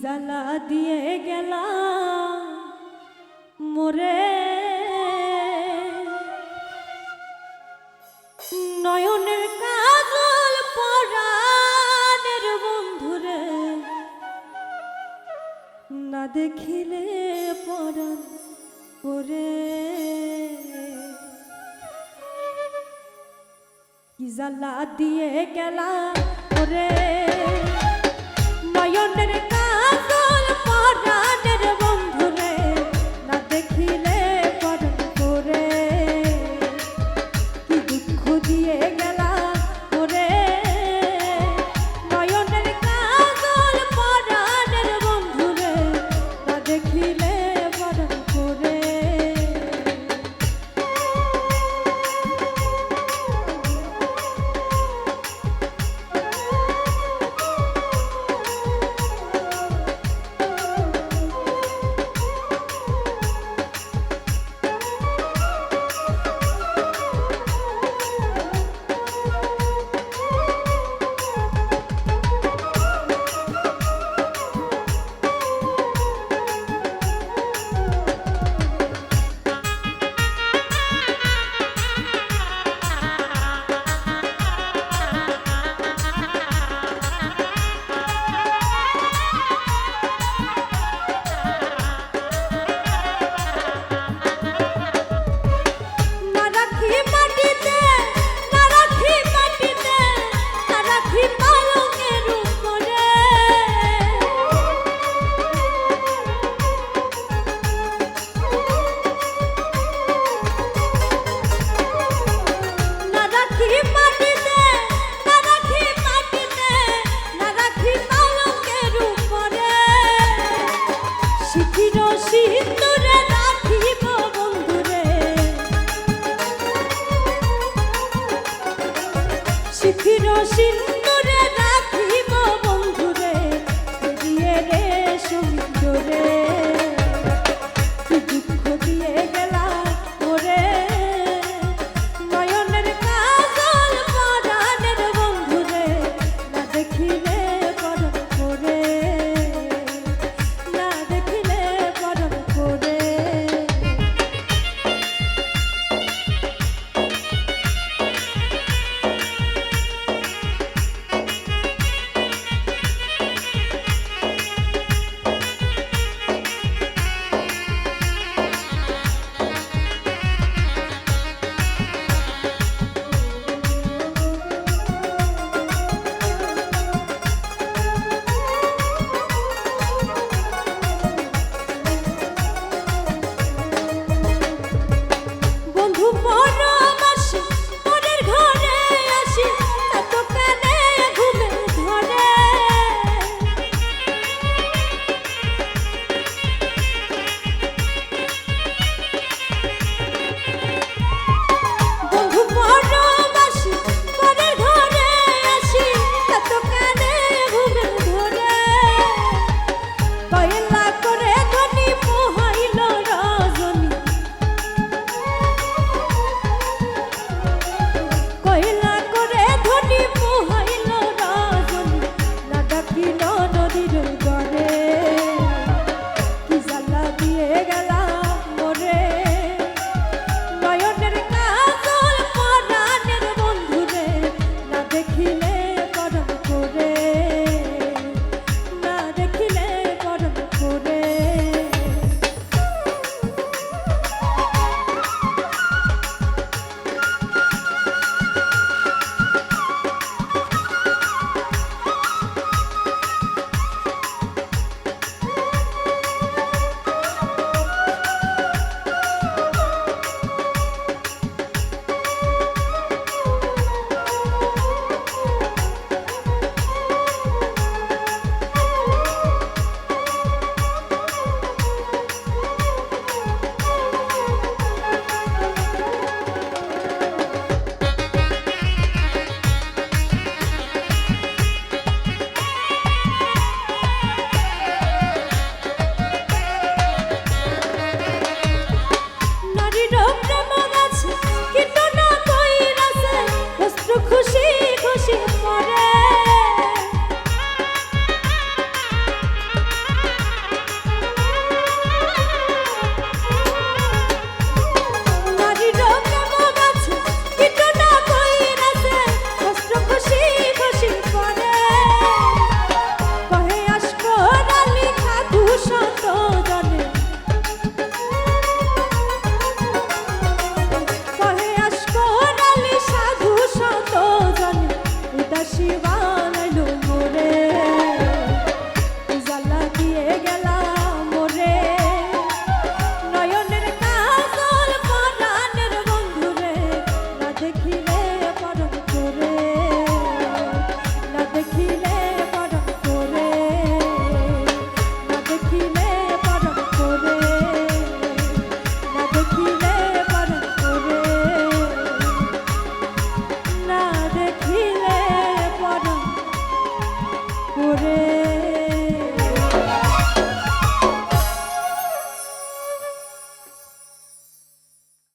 জ্বালা দিয়ে গেলা মোরে। নয়নের কাজল পরাণের বন্ধুরে, না দেখিলে পরাণ ওরে। কি জ্বালা দিয়ে গেলা ওরে। দিয়ে গেলা